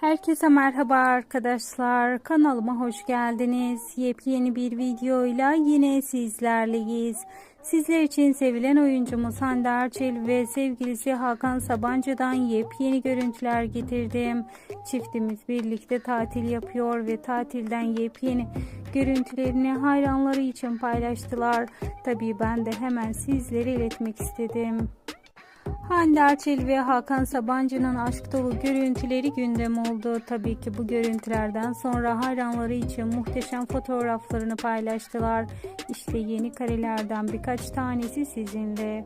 Herkese merhaba arkadaşlar. Kanalıma hoş geldiniz. Yepyeni bir videoyla yine sizlerleyiz. Sizler için sevilen oyuncumuz Hande Erçel ve sevgilisi Hakan Sabancı'dan yepyeni görüntüler getirdim. Çiftimiz birlikte tatil yapıyor ve tatilden yepyeni görüntülerini hayranları için paylaştılar. Tabii ben de hemen sizlere iletmek istedim. Hande Erçel ve Hakan Sabancı'nın aşk dolu görüntüleri gündem oldu. Tabii ki bu görüntülerden sonra hayranları için muhteşem fotoğraflarını paylaştılar. İşte yeni karelerden birkaç tanesi sizinle.